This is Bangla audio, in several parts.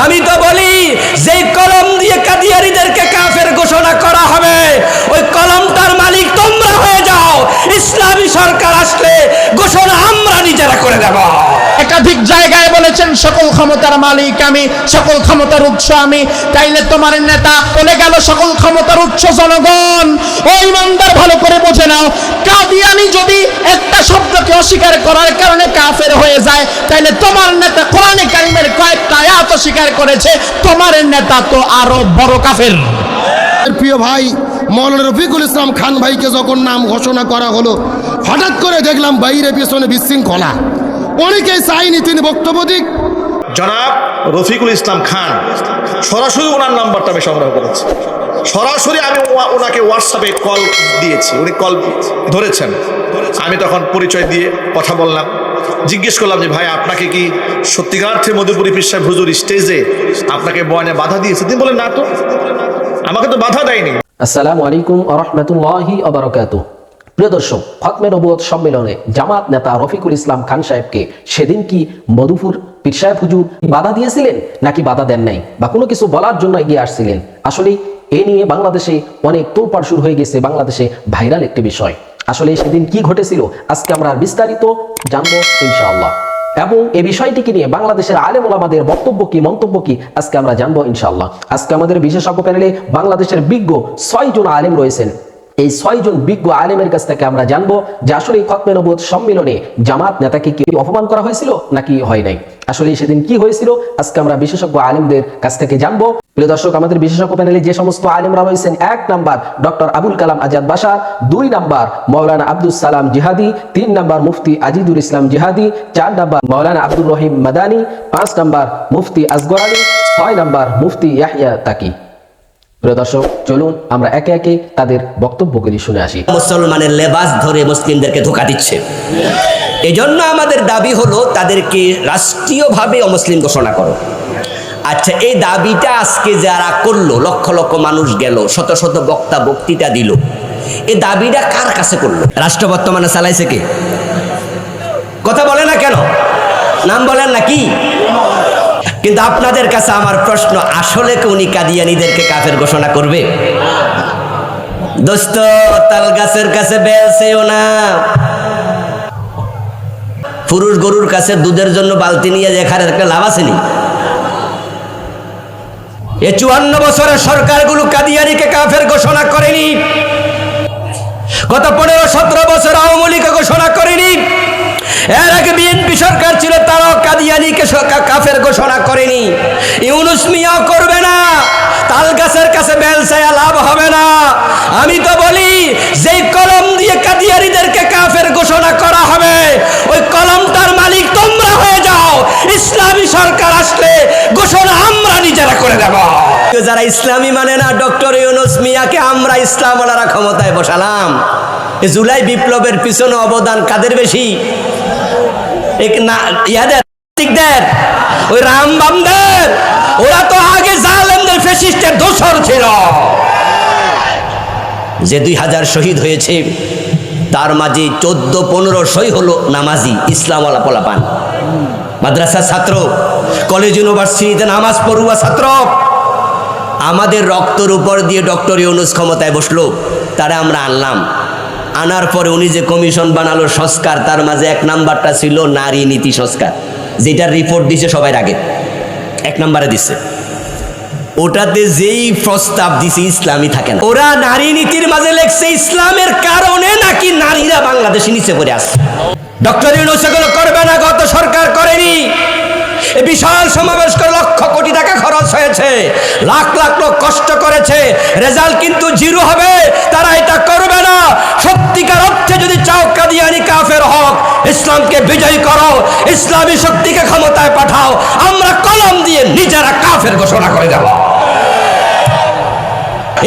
আমি তো বলি যে কলম দিয়ে কাদিয়ারিদেরকে কাফের ঘোষণা করা হবে, ওই কলমটার মালিক তোমরা হয়ে যাও। ইসলামী সরকার আসলে ঘোষণা আমরা নিজেরা করে দেব। একাধিক বলেছেন, সকল ক্ষমতার মালিক আমি, সকল ক্ষমতার উৎস আমি। তাইলে তোমার নেতা বলে গেল সকল ক্ষমতার উৎস জনগণ। ও ইমানদার, ভালো করে বোঝে নাও। কাদিয়ানি যদি একটা শব্দকে অস্বীকার করার কারণে কাফের হয়ে যায়, তাইলে তোমার নেতা কোরআনে কারিমের কয়েকটা আয়াত অস্বীকার করেছে, তোমার নেতা তো আরও বড় কাফের। প্রিয় ভাই, মৌলানা রফিকুল ইসলাম খান ভাইকে যখন নাম ঘোষণা করা হলো, হঠাৎ করে দেখলাম বাইরে পেছনে বিশৃঙ্খলা। অনেকেই চাইনি তিনি বক্তব্য দিক। জনাব রফিকুল ইসলাম খান সরাসরি ওনার নাম্বারটা আমি সংগ্রহ করেছি। সরাসরি আমি ওনাকে হোয়াটসঅ্যাপে কল দিয়েছি উনি কল ধরেছেন। আমি তখন পরিচয় দিয়ে কথা বললাম। জিজ্ঞেস করলাম যে ভাই আপনাকে কি সত্যিকার অর্থে মধুপুরি পিসার হুজুর স্টেজে আপনাকে বয়ানে বাধা দিয়েছে? তিনি বলেন না তো। আমাকে তো বাধা দেয়নি। আসসালামু আলাইকুম আরহামতুল্লাহি আবরকাত প্রিয় দর্শক খতমে নবুয়ত সম্মেলনে জামাত নেতা রফিকুল ইসলাম খান সাহেবকে সেদিন কি মধুপুর পীর সাহেব হুজুর বাধা দিয়েছিলেন নাকি বাধা দেন নাই বা কোনো কিছু বলার জন্য এগিয়ে আসছিলেন? আসলে এ নিয়ে বাংলাদেশে অনেক তোলপাড় শুরু হয়ে গেছে, বাংলাদেশে ভাইরাল একটি বিষয়। আসলে সেদিন কি ঘটেছিল? আজকে আমরা বিস্তারিত জানব ইনশাআল্লাহ। এবং এই বিষয়টিকে নিয়ে বাংলাদেশের আলেম ওলামাদের বক্তব্য কি, মন্তব্য কি, আজকে আমরা জানব ইনশাআল্লাহ। আজকে আমাদের বিশেষজ্ঞ প্যানেলে বাংলাদেশের বিজ্ঞ ছয় জন আলেম রয়েছেন। এই ছয় জন বিজ্ঞ আলেমের কাছ থেকে আমরা জানব যে আসলে এই খতমে নবুয়ত সম্মেলনে জামাত নেতাকে কি অপমান করা হয়েছিল নাকি হয় নাই। আসলে সেদিন কি হয়েছিল আজকে আমরা বিশেষজ্ঞ আলেমদের কাছ থেকে জানব। প্রিয় দর্শক, আমাদের বিশেষজ্ঞ প্যানেলে যে সমস্ত আলেমরা রয়েছেন, এক নাম্বার ডক্টর আবুল কালাম আজাদ বাসা দুই নাম্বার মৌলানা আব্দুল সালাম জিহাদি, তিন নাম্বার মুফতি আজিদুল ইসলাম জিহাদি, চার নাম্বার মৌলানা আব্দুল রহিম মাদানি, পাঁচ নাম্বার মুফতি আসগর আলী, ছয় নাম্বার মুফতি ইয়াহিয়া তাকি। প্রিয় দর্শক, চলুন আমরা একে একে তাদের বক্তব্যগুলি শুনে আসি। মুসলমানের লেবাস ধরে মুসলিমদেরকে ধোকা দিচ্ছে। এজন্য আমাদের দাবি হলো, তাদেরকে রাষ্ট্রীয়ভাবে অমুসলিম ঘোষণা করো। আচ্ছা এই দাবিটা আজকে যারা করল, লক্ষ লক্ষ মানুষ গেল, শত শত বক্তা বক্তৃতা দিল। এই দাবিটা কার কাছে করল? রাষ্ট্র বর্তমানে চালাইছে কে? কথা বলে না কেন? নাম বলেন না কি? কিন্তু আপনাদের কাছে আমার প্রশ্ন, আসলে কি উনি কাদিয়ানিদেরকে কাফের ঘোষণা করবে? দোস্ত, তাল গাছের কাছে বেলছেও না। পুরুষ গরুর কাছে দুধের জন্য বালতি নিয়ে যেখানে একটা লাভ আসেনি এ চুয়ান্ন বছরের সরকারগুলো কাদিয়ানিকে কাফের ঘোষণা করেনি। গত পনেরো সতেরো বছর আওয়ামী লীগ ঘোষণা করেনি। এর আগে বিএনপি সরকার ছিল, তারাও কাদিয়ানিকে কাফের ঘোষণা করেনি। ইউনুস মিয়াও করবে না। তাল গাছের কাছে বেলসায়া লাভ হবে না। আমি তো বলি, যেই কলম দিয়ে কাদিয়ারিদেরকে কাফের ঘোষণা করা হবে, ওই কলমটার মালিক তোমরা হয়ে যাও। ইসলামী সরকার আসলে ঘোষণা আমরা নিজেরা করে দেব। যারা ইসলামী মানে না, ডক্টর ইউনুস মিয়াকে আমরা ইসলামওয়ালারা ক্ষমতায় বসালাম। জুলাই বিপ্লবের পিছনে অবদান কাদের বেশি? না ইয়াদের নাস্তিকদের, ওই রামবামদের ওরা তো আগে জালেমদের ফেসিস্টের দোসর ছিল। যে দুই হাজার শহীদ হয়েছে তার মাঝে চোদ্দ পনেরো সই হলো নামাজি ইসলামওয়ালা পোলাপান। মাদ্রাসার ছাত্র কলেজ ইউনিভার্সিটিতে নামাজ পড়ুয়া ছাত্র। আমাদের রক্তর উপর দিয়ে ডক্টর ইউনুস ক্ষমতায় বসল তারা আমরা আনলাম। আনার পরে উনি যে কমিশন বানালো সংস্কার, তার মাঝে এক নাম্বারটা ছিল নারী নীতি সংস্কার। যেটার রিপোর্ট দিছে সবাই আগে এক নাম্বারে দিছে। ওটাতে যেই প্রস্তাব দিছে ইসলামই থাকে না। ওরা নারী নীতির মাঝে লেখছে, ইসলামের কারণে নাকি নারীরা বাংলাদেশে নিচে পড়ে আসছে ডক্টর ইউনুস এগুলো করবে না, গত সরকার করেনি। বিশাল সমাবেশ করে লক্ষ কোটি টাকা খরচ হয়েছে। লাখ লাখ লোক কষ্ট করেছে। রেজাল্ট কিন্তু জিরো হবে। তারা এটা করবে না। সত্যিকার অর্থে যদি চাও কাদিয়ানি কাফের হক, ইসলামকে বিজয়ী করো। ইসলামী শক্তিকে ক্ষমতায় পাঠাও। আমরা কলম দিয়ে নিজেরা কাফের ঘোষণা করে দেব।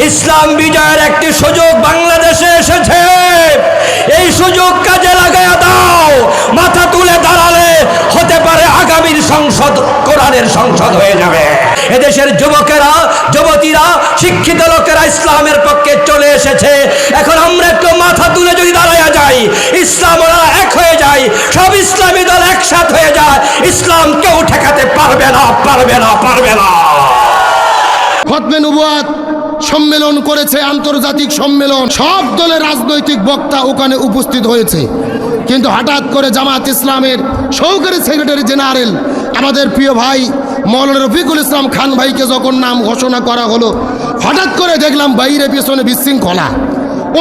ইসলাম বিজয়ের একটি সুযোগ বাংলাদেশে এসেছে। এই সুযোগ কাজে লাগাইয়া দাও মাথা তুলে দাঁড়ালে হতে পারে আগামীর সংসদ, কোরআনের সংসদ হয়ে যাবে। এদেশের যুবকেরা, যুবতীরা, শিক্ষিত লোকেরা ইসলামের পক্ষে চলে এসেছে। এখন আমরা একটু মাথা তুলে যদি দাঁড়ায় যাই, ইসলাম ওরা এক হয়ে যায়, সব ইসলামী দল একসাথ হয়ে যায়, ইসলাম কেউ ঠেকাতে পারবে না পারবে না পারবে না। খতমে নবুয়াত। সম্মেলন করেছে, আন্তর্জাতিক সম্মেলন। সব দলের রাজনৈতিক বক্তা ওখানে উপস্থিত হয়েছে। কিন্তু হঠাৎ করে জামাত ইসলামের সহকারী সেক্রেটারি জেনারেল, আমাদের প্রিয় ভাই মৌলানা রফিকুল ইসলাম খান ভাইকে যখন নাম ঘোষণা করা হলো, হঠাৎ করে দেখলাম বাইরে পেছনে বিশৃঙ্খলা।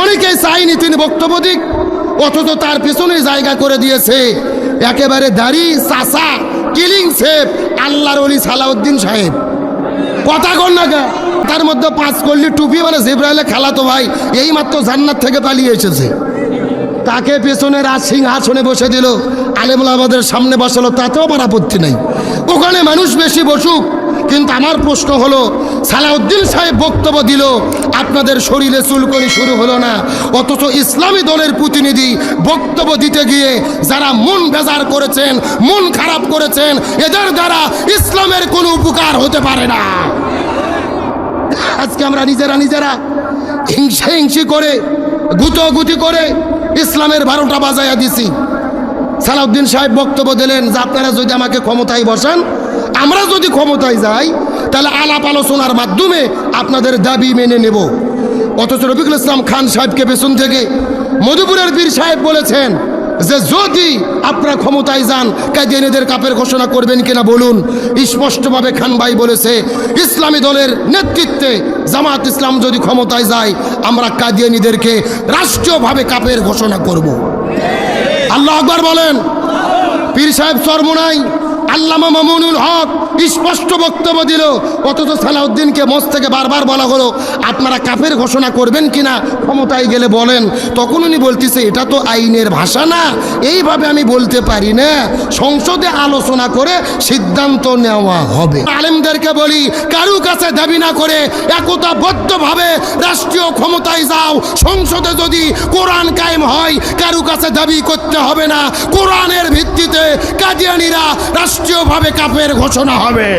অনেকেই চাইনি তিনি বক্তব্য দিক, অথচ তার পেছনে জায়গা করে দিয়েছে। একেবারে দাড়ি চাষা কিলিং সেফ আল্লাহর অলি সালাউদ্দিন সাহেব। কথা কর না তার মধ্যে পাঁচ করলি টুপি মানে জিব্রাইলে খেলাতো ভাই এই মাত্র জান্নাত থেকে পালিয়ে এসেছে। তাকে পেছনে রাজ সিংহাসনে বসে দিল আলেমুলাবাদের সামনে বসালো, তাতেও আমার আপত্তি নেই। ওখানে মানুষ বেশি বসুক। কিন্তু আমার প্রশ্ন হলো, সালাউদ্দিন সাহেব বক্তব্য দিল, আপনাদের শরীরে চুলকনি শুরু হলো না। অথচ ইসলামী দলের প্রতিনিধি বক্তব্য দিতে গিয়ে, যারা মন বেজার করেছেন, মন খারাপ করেছেন, এদের দ্বারা ইসলামের কোনো উপকার হতে পারে না। আজকে আমরা নিজেরা নিজেরা হিংসা হিংসি করে, গুতোগুতি করে ইসলামের বারোটা বাজাইয়া দিছি। সালাউদ্দিন সাহেব বক্তব্য দিলেন যে আপনারা যদি আমাকে ক্ষমতায় বসান, আমরা যদি ক্ষমতায় যাই, তাহলে আলাপ আলোচনার মাধ্যমে আপনাদের দাবি মেনে নেব। অথচ রফিকুল ইসলাম খান সাহেবকে পেছন থেকে মধুপুরের বীর সাহেব বলেছেন যে যদি আপনারা ক্ষমতায় যান, কাদিয়ানিদের কাপের ঘোষণা করবেন কিনা বলুন। স্পষ্টভাবে খান ভাই বলেছে, ইসলামী দলের নেতৃত্বে জামাত ইসলাম যদি ক্ষমতায় যায়, আমরা কাদিয়ানিদেরকে রাষ্ট্রীয়ভাবে কাপের ঘোষণা করব। আল্লাহ আকবর বলেন। পীর সাহেব চরমোনাই। আল্লামা মামুনুল হক স্পষ্ট বক্তব্য দিল, অথচ সালাউদ্দিনকে মঞ্চ থেকে বারবার বলা হলো, আপনারা কাফের ঘোষণা করবেন কিনা, ক্ষমতায় গেলে বলেন। তখন উনি বলতেছে, এটা তো আইনের ভাষা না, এইভাবে আমি বলতে পারি না। সংসদে আলোচনা করে সিদ্ধান্ত নেওয়া হবে। আলেমদেরকে বলি কারু কাছে দাবি না করে, একতাবদ্ধভাবে রাষ্ট্রীয় ক্ষমতায় যাও। সংসদে যদি কোরআন কায়েম হয় কারু কাছে দাবি করতে হবে না। কোরআনের ভিত্তিতে কাদিয়ানিরা রাষ্ট্রীয়ভাবে কাপের ঘোষণা হবে।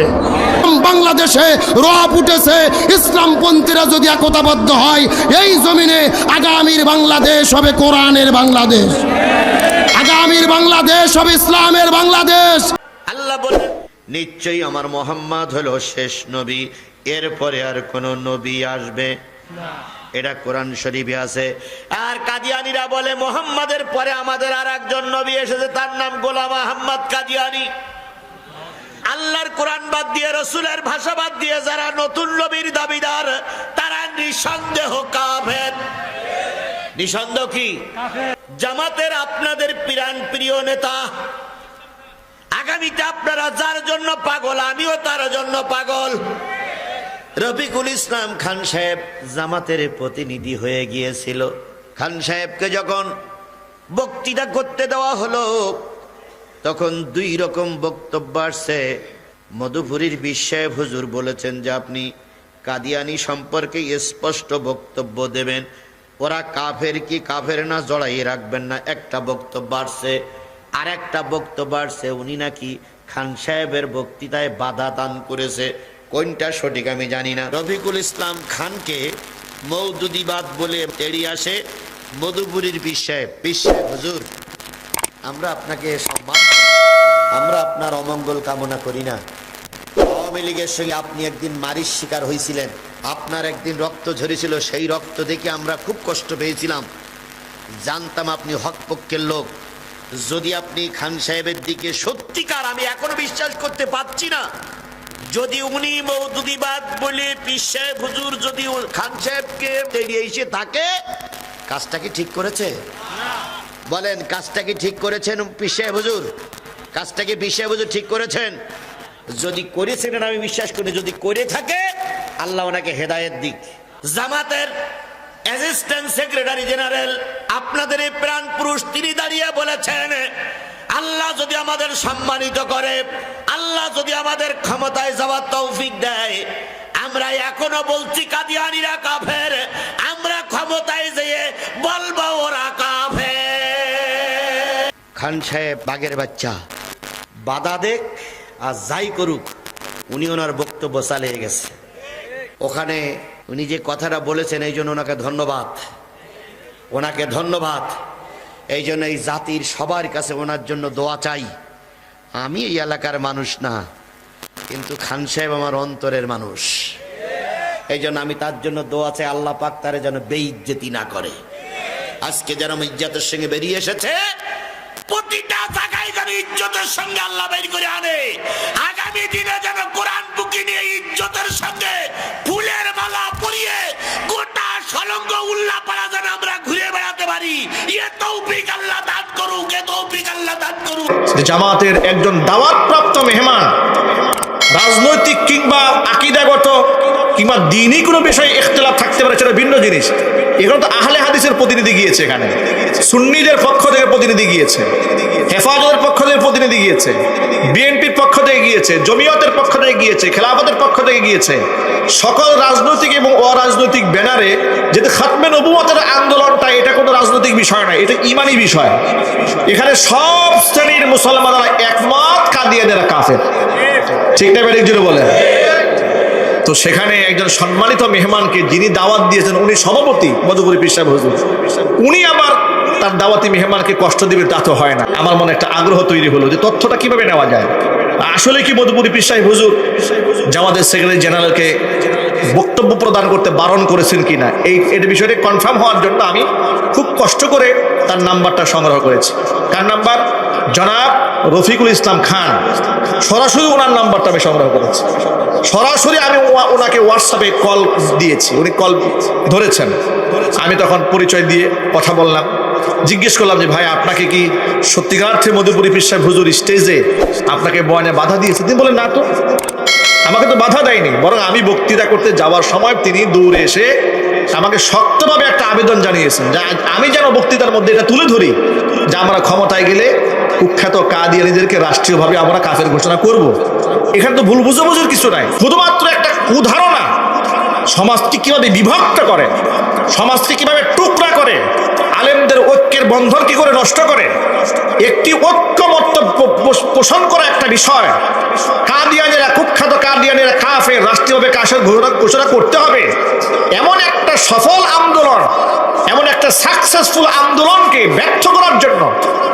বাংলাদেশে রব উঠেছে, ইসলামপন্থীরা যদি একতাবদ্ধ হয়, এই জমিনে আগামীর বাংলাদেশ হবে কোরআনের বাংলাদেশ। আগামীর বাংলাদেশ হবে ইসলামের বাংলাদেশ। আল্লাহ বলে, নিশ্চয়ই আমার মোহাম্মদ হলো শেষ নবী, এরপরে আর কোন নবী আসবে। এটা কোরআন শরীফে আছে। আর কাদিয়ানিরা বলে, মোহাম্মদের পরে আমাদের আর একজন নবী এসেছে, তার নাম গোলাম আহম্মদ কাদিয়ানি। আল্লাহর কোরআন বাদ দিয়ে, রসুলের ভাষা বাদ দিয়ে যারা নতুন নবীর দাবিদার, তারা নিঃসন্দেহ কাফের। নিঃসন্দেহ কি? জামাতের আপনাদের প্রাণ প্রিয় নেতা। আগামীতে আপনারা যার জন্য পাগল, আমিও তার জন্য পাগল। রফিকুল ইসলাম খান সাহেব জামাতের প্রতিনিধি হয়ে গিয়েছিল। খান সাহেবকে যখন বক্তৃতা করতে দেওয়া হলো তখন দুই রকম বক্তব্য আসছে। মধুপুরীর বিশ্বায় হুজুর বলেছেন যে আপনি কাদিয়ানি সম্পর্কে স্পষ্ট বক্তব্য দেবেন। ওরা কাফের কি কাফের না জড়াই রাখবেন না একটা বক্তব্য আসছে। আর একটা বক্তব্য আসছে, উনি নাকি খান সাহেবের বক্তৃতায় বাধা দান করেছে। কোনটা সঠিক আমি জানি না। রফিকুল ইসলাম খানকে মৌদুদিবাদ বলে এড়িয়ে আসে মধুপুরীর বিশ্বায় বিশ্বায় হুজুর, আমরা আপনাকে সম্মান। আমরা আপনার অমঙ্গল কামনা করি না। আওয়ামী লীগের সঙ্গে আপনি একদিন মারির শিকার হয়েছিলেন আপনার একদিন রক্ত ঝরেছিল, সেই রক্ত দেখে আমরা খুব কষ্ট পেয়েছিলাম। জানতাম আপনি হক পক্ষের লোক। যদি আপনি খান সাহেবের দিকে সত্যিকার আমি এখনও বিশ্বাস করতে পারছি না। যদি উনি মৌদুদিবাদ বলে পীর সাহেব হুজুর যদি খান সাহেবকে এড়িয়ে এসে থাকে, কাজটা কি ঠিক করেছে? বলেন, কাজটা কি ঠিক করেছেন পিসায় হুজুর? কাজটা কি বুঝে ঠিক করেছেন? যদি করেছেন আমি বিশ্বাস করি, যদি করে থাকে, আল্লাহ ওনাকে হেদায়েত দিক। জামাতের অ্যাসিস্ট্যান্ট সেক্রেটারি জেনারেল আপনাদের এই প্রাণ পুরুষ তিনি দাঁড়িয়ে বলেছেন, আল্লাহ যদি আমাদের সম্মানিত করে, আল্লাহ যদি আমাদের ক্ষমতায় যাওয়ার তৌফিক দেয়, আমরা এখনও বলছি কাদিয়ানিরা কাফের, আমরা ক্ষমতায় যেয়ে বলব ওরা কাফের। খান সাহেব বাঘের বাচ্চা। বাধা দেখ আর যাই করুক, উনি ওনার বক্তব্য চালিয়ে গেছে। ওখানে উনি যে কথাটা বলেছেন, এই জন্য ওনাকে ধন্যবাদ। ওনাকে ধন্যবাদ। এই জন্য এই জাতির সবার কাছে ওনার জন্য দোয়া চাই। আমি এই এলাকার মানুষ না, কিন্তু খান সাহেব আমার অন্তরের মানুষ। এই জন্য আমি তার জন্য দোয়া চাই, আল্লাহ পাক তারে যেন বেইজ্জতি না করে। আজকে যেন ইজ্জতের সঙ্গে বেরিয়ে এসেছে প্রতিটা জায়গায় যেন ইজ্জতের সঙ্গে আল্লাহ বের করে আনে। আগামী দিনে যেন কোরআন বুকি নিয়ে ইজ্জতের সঙ্গে ফুলের মালা পরিয়ে গোটা সলঙ্গ উল্লাহ পাড়া যেন আমরা ঘুরে বেড়াতে পারি। ইয়ে তৌফিক আল্লাহ দান করুক, এ তৌফিক আল্লাহ দান করুক। জামাতের একজন দাওয়াতপ্রাপ্ত মেহমান, রাজনৈতিক কিংবা আকিদাগত কিংবা দিনই কোনো বিষয়ে ইখতলাফ থাকতে পারে সেটা ভিন্ন জিনিস। এখানে তো আহলে হাদিসের প্রতিনিধি গিয়েছে এখানে। সুন্নিদের পক্ষ থেকে প্রতিনিধি গিয়েছে। হেফাজতের পক্ষ থেকে প্রতিনিধি গিয়েছে। বিএনপির পক্ষ থেকে গিয়েছে। জমিয়তের পক্ষ থেকে গিয়েছে। খেলাফতের পক্ষ থেকে গিয়েছে। সকল রাজনৈতিক এবং অরাজনৈতিক ব্যানারে যেটা খাতমে নবুয়তের আন্দোলনটা, এটা কোনো রাজনৈতিক বিষয় নয়, এটা ইমানি বিষয়। এখানে সব শ্রেণির মুসলমানরা একমত, কাদিয়ানেরা কাফের। ঠিক না বলেন। তো সেখানে একজন সম্মানিত মেহমানকে যিনি দাওয়াত দিয়েছেন, উনি সভাপতি মধুপুরী পীর সাহেব হুজুর। উনি আবার তার দাওয়াতি মেহমানকে কষ্ট দিবে, তা তো হয় না। আমার মনে একটা আগ্রহ তৈরি হলো যে তথ্যটা কীভাবে নেওয়া যায়? আসলে কি মধুপুরী পীর সাহেব হুজুর, জামাতের সেক্রেটারি জেনারেলকে বক্তব্য প্রদান করতে বারণ করেছেন কিনা, এই এর বিষয়টি কনফার্ম হওয়ার জন্য আমি খুব কষ্ট করে তার নাম্বারটা সংগ্রহ করেছি। কার নাম্বার জনাব রফিকুল ইসলাম খান, সরাসরি ওনার নাম্বারটা আমি সংগ্রহ করেছি। সরাসরি আমি ওনাকে হোয়াটসঅ্যাপে কল দিয়েছি। উনি কল ধরেছেন। আমি তখন পরিচয় দিয়ে কথা বললাম। জিজ্ঞেস করলাম যে, ভাই, আপনাকে কি সত্যিকার্থে মধুপুরী পীর সাহেব হুজুর স্টেজে আপনাকে বয়ানে বাধা দিয়েছে? তিনি বলেন না তো। আমাকে তো বাধা দেয়নি। বরং আমি বক্তৃতা করতে যাওয়ার সময় তিনি দৌড়ে এসে আমাকে শক্তভাবে একটা আবেদন জানিয়েছেন যে, আমি যেন বক্তৃতার মধ্যে এটা তুলে ধরি যে, আমরা ক্ষমতায় গেলে কুখ্যাত কাদিয়ানিদেরকে রাষ্ট্রীয়ভাবে আমরা কাফের ঘোষণা করব। এখানে তো ভুল বুঝাবুঝির কিছু নাই। শুধুমাত্র একটা কুধারণা সমাজকে কীভাবে বিভক্ত করে, সমাজকে কীভাবে টুকরা করে, আলেমদের ঐক্যের বন্ধন কি করে নষ্ট করে, একটি ঐক্যমত্য পোষণ করা একটা বিষয়। কাদিয়ানেরা, কুখ্যাত কাদিয়ানেরা কাফের, রাষ্ট্রীয়ভাবে কাশের ঘোষণা ঘোষণা করতে হবে। এমন একটা সফল আন্দোলন, এমন একটা সাকসেসফুল আন্দোলনকে ব্যর্থ করার জন্য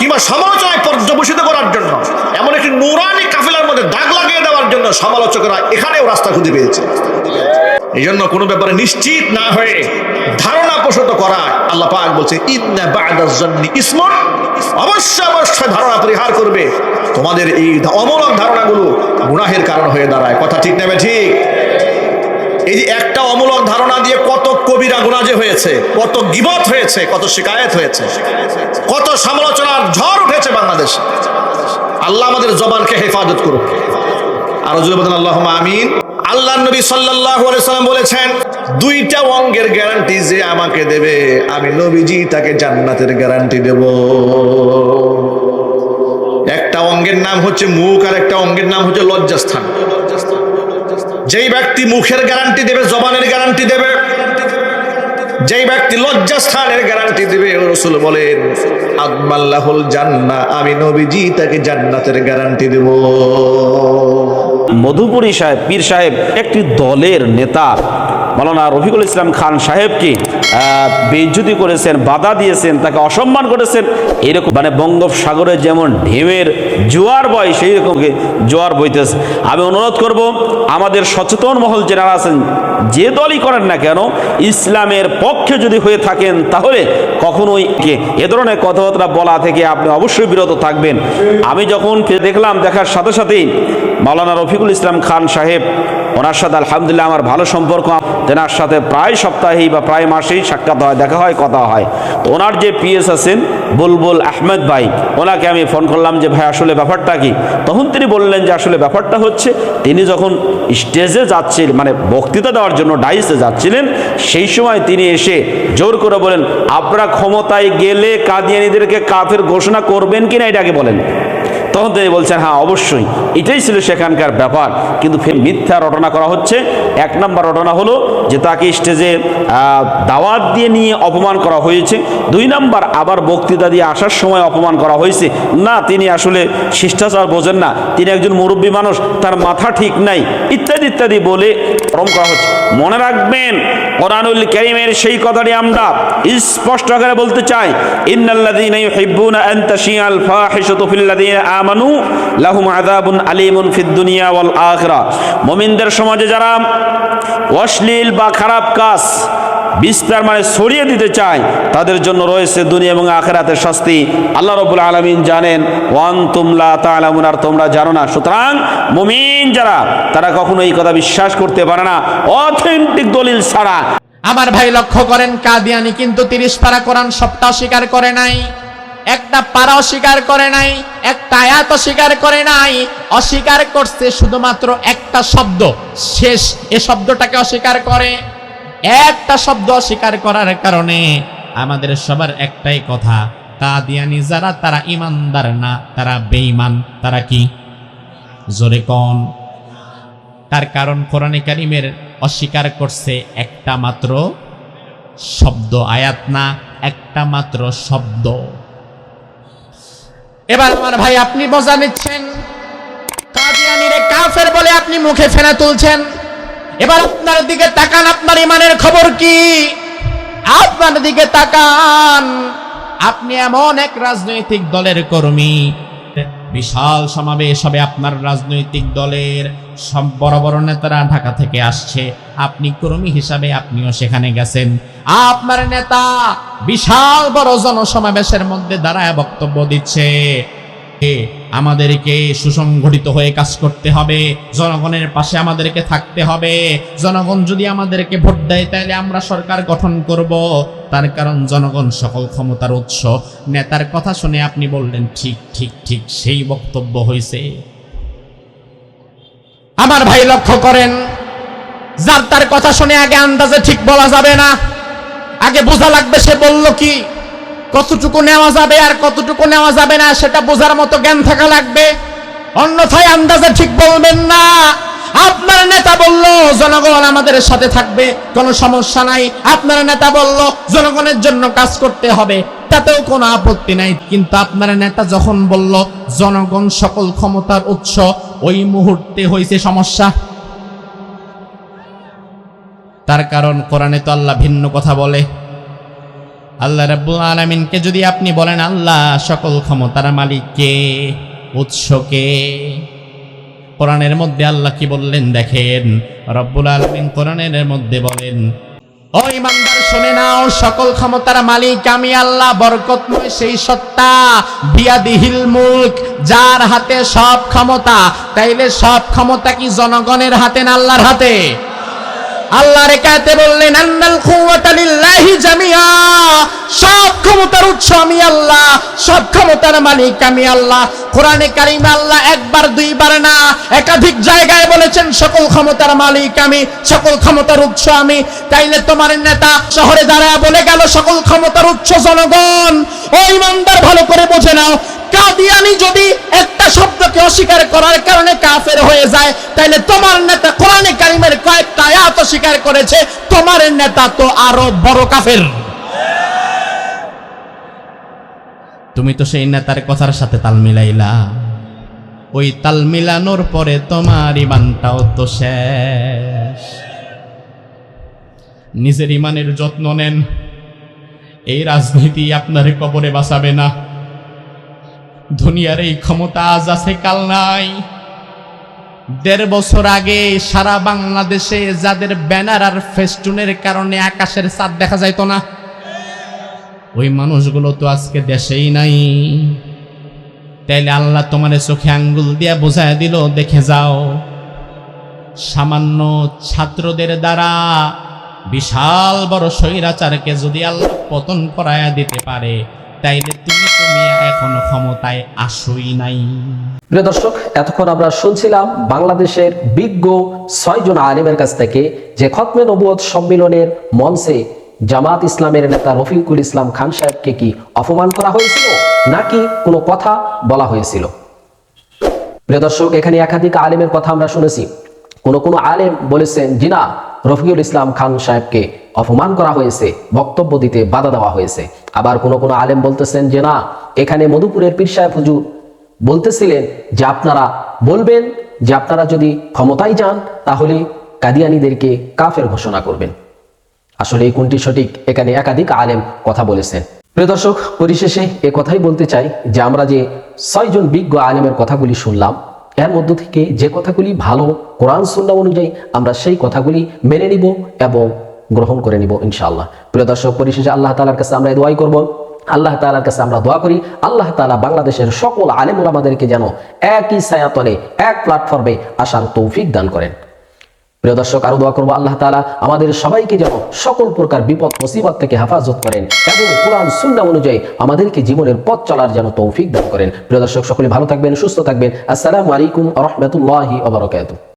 কিংবা সমালোচনায় পর্যবসিত করার জন্য, এমন একটি নুরানি কাফেলার মধ্যে দাগ লাগিয়ে দেওয়ার জন্য সমালোচকরা এখানেও রাস্তা খুঁজে পেয়েছে। এই জন্য কোনো ব্যাপারে নিশ্চিত না হয়ে ধারণা পোষিত করা আল্লাহ পাক বলছে ইসমন। অবশ্যই অবশ্যই ধারণা পরিহার করবে। তোমাদের এই অমূলক ধারণাগুলো গুনাহের কারণ হয়ে দাঁড়ায়। কথা ঠিক নেবে ঠিক? এই যে একটা অমূলক ধারণা দিয়ে কত কবিরা গুনাজে হয়েছে, কত গিবত হয়েছে, কত শিকায়েত হয়েছে, কত সমালোচনার ঝড় উঠেছে বাংলাদেশে। আল্লাহ আমাদের জবানকে হেফাজত করুক। আর জুড়ে বলেন আল্লাহ আমিন। আল্লাহ নবী সাল্লাম বলেছেন, দুইটা অঙ্গের গ্যারান্টি যে আমাকে দেবে, আমি নবীজি তাকে জান্নাতের গ্যারান্টি দেব। একটা অঙ্গের নাম হচ্ছে মুখ, আর একটা অঙ্গের নাম হচ্ছে লজ্জাস্থান। যেই ব্যক্তি মুখের গ্যারান্টি দেবে, জবানের গ্যারান্টি দেবে যেই ব্যক্তি লজ্জা স্থানের গ্যারান্টি দেবে রসুল বলেন আদমাল্লাহুল জান্না আমি নবীজি তাকে জান্নাতের গ্যারান্টি দেব। মধুপুরী সাহেব, পীর সাহেব একটি দলের নেতা। মৌলানা রফিকুল ইসলাম খান সাহেবকে আহ, বেইজ্জতি করেছেন বাধা দিয়েছেন তাকে অসম্মান করেছেন এরকম মানে বঙ্গোপসাগরে যেমন ঢেউয়ের জোয়ার বয় সেই রকম জোয়ার বইতেছে। আমি অনুরোধ করব আমাদের সচেতন মহল যারা আছেন যে দলই করেন না কেন ইসলামের পক্ষে যদি হয়ে থাকেন তাহলে কখনোই এ ধরনের কথাবার্তা বলা থেকে আপনি অবশ্যই বিরত থাকবেন। আমি যখন দেখলাম দেখার সাথে সাথেই মাওলানা রফিকুল ইসলাম খান সাহেব, ওনার সাথে আলহামদুলিল্লাহ আমার ভালো সম্পর্ক। তেনার সাথে প্রায় সপ্তাহেই বা প্রায় মাসেই সাক্ষাৎ হয়, দেখা হয়, কথা হয়। তো ওনার যে পিএস আছেন বুলবুল আহমেদ ভাই, ওনাকে আমি ফোন করলাম যে, ভাই, আসলে ব্যাপারটা কি? তখন তিনি বললেন যে, আসলে ব্যাপারটা হচ্ছে, তিনি যখন স্টেজে যাচ্ছিলেন মানে বক্তৃতা দেওয়ার জন্য ডাইসে যাচ্ছিলেন, সেই সময় তিনি এসে জোর করে বলেন, আপনারা ক্ষমতায় গেলে কাদিয়ানিদেরকে কাফের ঘোষণা করবেন কিনা এটাকে বলেন। তখন তিনি বলছেন হ্যাঁ অবশ্যই। এটাই ছিল সেখানকার ব্যাপার। কিন্তু মিথ্যা রটনা করা হচ্ছে। এক নম্বর রটনা হলো যে তাকে স্টেজে দাওয়াত দিয়ে নিয়ে অপমান করা হয়েছে। দুই নম্বর, আবার বক্তৃতা দিয়ে আসার সময় অপমান করা হয়েছে। না, তিনি আসলে শিষ্টাচার বোঝেন না। তিনি একজন মুরব্বী মানুষ, তার মাথা ঠিক নাই। ইত্যাদি ইত্যাদি বলে গরম করা হচ্ছে। মনে রাখবেন, কোরআনুল করিমের সেই কথাটি আমরা স্পষ্ট আকারে বলতে চাই। ইন্নাল্লাযীনা ইউহিব্বুনা আন তাশিয়াল ফাহিশাতু ফিল্লাযীনা আমানু, লাহুম আযাবুন আলীমুন ফিদ দুনিয়া ওয়াল আখিরাহ মুমিনদের সমাজে যারা অশ্লীল বা খারাপ কাজ বিস্তার মানে ছড়িয়ে দিতে চায়, তাদের জন্য রয়েছে দুনিয়া এবং আখেরাতের শাস্তি। আল্লাহ রবুল আলমিন জানেন ওয়ান তুমলা তালামুন আর তোমরা জানো না। সুতরাং মুমিন যারা, তারা কখনো এই কথা বিশ্বাস করতে পারে না। অথেন্টিক দলিল ছাড়া। আমার ভাই লক্ষ্য করেন, কাদিয়ানি কিন্তু তিরিশ পারা কোরআন সপ্তাহ স্বীকার করে নাই। একটা পারা অস্বীকার করে নাই, একটা আয়াত অস্বীকার করে নাই, অস্বীকার করছে শুধুমাত্র একটা শব্দ। শেষ এ শব্দটাকে অস্বীকার করে। একটা শব্দ অস্বীকার করার কারণে আমাদের সবার একটাই কথা, কাদিয়ানি যারা, তারা ইমানদার না, তারা বেঈমান, তারা কি? জোরে কন। তার কারণ কোরআনে কারিমের অস্বীকার করছে একটা মাত্র শব্দ, আয়াত না, একটা মাত্র শব্দ। এবার আমার ভাই, আপনি বোঝা নিচ্ছেন? কাদিয়ানিরে কাফের বলে আপনি মুখে ফেনা তুলছেন। এবার আপনার দিকে তাকান, আপনার ইমানের খবর কি? আপনার দিকে তাকান। আপনি এমন এক রাজনৈতিক দলের কর্মী। বিশাল সমাবেশ হবে আপনার রাজনৈতিক দলের সব বড় বড় নেতারা ঢাকা থেকে আসছে। আপনি কর্মী হিসাবে আপনিও সেখানে গেছেন। আপনার নেতা বিশাল বড় জনসমাবেশের মধ্যে দাঁড়ায় বক্তব্য দিচ্ছে। এ, আমাদেরকে সুসংগঠিত হয়ে কাজ করতে হবে। জনগণের পাশে আমাদেরকে থাকতে হবে। জনগণ যদি আমাদেরকে ভোট দেয় তাহলে আমরা সরকার গঠন করব। তার কারণ জনগণ সকল ক্ষমতার উৎস। নেতার কথা শুনে আপনি বললেন ঠিক ঠিক ঠিক সেই বক্তব্য হয়েছে আমার ভাই লক্ষ্য করেন যার তার কথা শুনে আগে আন্দাজে ঠিক বলা যাবে না। আগে বোঝা লাগবে সে বলল কি? কতটুকু নেওয়া যাবে আর কতটুকু নেওয়া যাবে না সেটা বোঝার মতো জ্ঞান থাকা লাগবে। অন্যথায় আন্দাজে ঠিক বলবেন না। আপনার নেতা বলল, জনগণ আমাদের সাথে থাকবে, কোনো সমস্যা নাই। আপনার নেতা বলল, জনগণের জন্য কাজ করতে হবে, তাতেও কোনো আপত্তি নাই। কিন্তু আপনার নেতা যখন বলল, জনগণ সকল ক্ষমতার উৎস, ওই মুহূর্তে হয়েছে সমস্যা। তার কারণ কোরআনে তো আল্লাহ ভিন্ন কথা বলে। আল্লাহ রাব্বুল আলামিনকে যদি আপনি বলেন, আল্লাহ, সকল ক্ষমতার মালিক কে? উৎস কে? কোরআনের মধ্যে আল্লাহ কি বললেন দেখেন? রব্বুল আলামিন কোরআনের মধ্যে বলেন, ও ইমানদার, শুনে নাও, সকল ক্ষমতার মালিক আমি আল্লাহ বরকতময় সেই সত্তা। বিয়াদিহিল মুলক, যার হাতে সব ক্ষমতা। তাইলে সব ক্ষমতা কি জনগণের হাতে না আল্লাহর হাতে? আল্লাহ রেখাতে বললেন, আন্নাল কুওয়াতা লিল্লাহি জামিআ। সব ক্ষমতার উৎস আমি আল্লাহ, সব ক্ষমতার মালিক আমি আল্লাহ। কোরআনে কারিমে আল্লাহ একবার, দুইবার না, একাধিক জায়গায় বলেছেন, সকল ক্ষমতার মালিক আমি, সকল ক্ষমতার উৎস আমি। তাইলে তোমার নেতা শহরে দাঁড়ায় বলে গেল, সকল ক্ষমতার উৎস জনগণ। ও ইমানদার, ভালো করে বোঝে নাও কাদিয়ানি যদি একটা শব্দকে অস্বীকার করার কারণে কাফের হয়ে যায় তাহলে তোমার নেতা কোরআনে কারিমের কয়েকটা আয়াত অস্বীকার করেছে, তোমার নেতা তো আরও বড় কাফের। তুমি তো সেই নেতার কথার সাথে তাল মিলাইলা। ওই তাল মিলানোর পরে তোমার ইমানটাও তো শেষ। নিজের ইমানের যত্ন নেন। এই রাজনীতি আপনার কবরে বাঁচাবে না। দুনিয়ার এই ক্ষমতা আজ আছে, কাল নাই। দেড় বছর আগে সারা বাংলাদেশে যাদের ব্যানার আর ফেস্টুনের কারণে আকাশের চাঁদ দেখা যাইত না, ওই মানুষগুলো তো আজকে দেশেই নাই। তাইলে আল্লাহ তোমার চোখে আঙ্গুল দিয়া বোঝায় দিল, দেখে যাও। সামান্য ছাত্রদের দ্বারা বিশাল বড় স্বৈরাচারকে যদি আল্লাহ পতন করায়া দিতে পারে তাইলে তুমি তুমি এখনও ক্ষমতায় আসই নাই। প্রিয় দর্শক, এতক্ষণ আমরা শুনছিলাম বাংলাদেশের বিজ্ঞ ছয়জন আলিমের কাছ থেকে যে খতমে নবুয়ত সম্মেলনের মঞ্চে জামাত ইসলামের নেতা রফিকুল ইসলাম খান সাহেবকে কি অপমান করা হয়েছিল, নাকি কোনো কথা বলা হয়েছিল? প্রিয় দর্শক, এখানে একাধিক আলেমের কথা আমরা শুনেছি। কোন কোন আলেম বলেছেন জি না রফিকুল ইসলাম খান সাহেবকে অপমান করা হয়েছে, বক্তব্য দিতে বাধা দেওয়া হয়েছে। আবার কোন কোন আলেম বলতেছেন, যে না, এখানে মধুপুরের পীর সাহেব হুজুর বলতেছিলেন যে আপনারা বলবেন, যে আপনারা যদি ক্ষমতায় যান, তাহলে কাদিয়ানিদেরকে কাফের ঘোষণা করবেন। আসলে এই কোনটি সঠিক? এখানে একাধিক আলেম কথা বলেছেন। প্রিয় দর্শক, পরিশেষে এ কথাই বলতে চাই যে আমরা যে ছয়জন বিজ্ঞ আলেমের কথাগুলি শুনলাম এর মধ্য থেকে যে কথাগুলি ভালো কোরআন সুন্না অনুযায়ী আমরা সেই কথাগুলি মেনে নিব এবং গ্রহণ করে নিব, ইনশাআল্লাহ। প্রিয় দর্শক, পরিশেষে আল্লাহ তালার কাছে আমরা দোয়াই করব। আল্লাহ তালার কাছে আমরা দোয়া করি। আল্লাহ তালা বাংলাদেশের সকল আলেমুল আমাদেরকে যেন একই ছায়াতলে, এক প্ল্যাটফর্মে আসার তৌফিক দান করেন। প্রিয় দর্শক, আরও দোয়া করব আল্লাহ তালা আমাদের সবাইকে যেন সকল প্রকার বিপদ, মুসিবত থেকে হেফাজত করেন এবং কোরআন সুন্না অনুযায়ী আমাদেরকে জীবনের পথ চলার যেন তৌফিক দান করেন। প্রিয় দর্শক, সকলে ভালো থাকবেন, সুস্থ থাকবেন। আসসালামু আলাইকুম রহমতুল্লাহি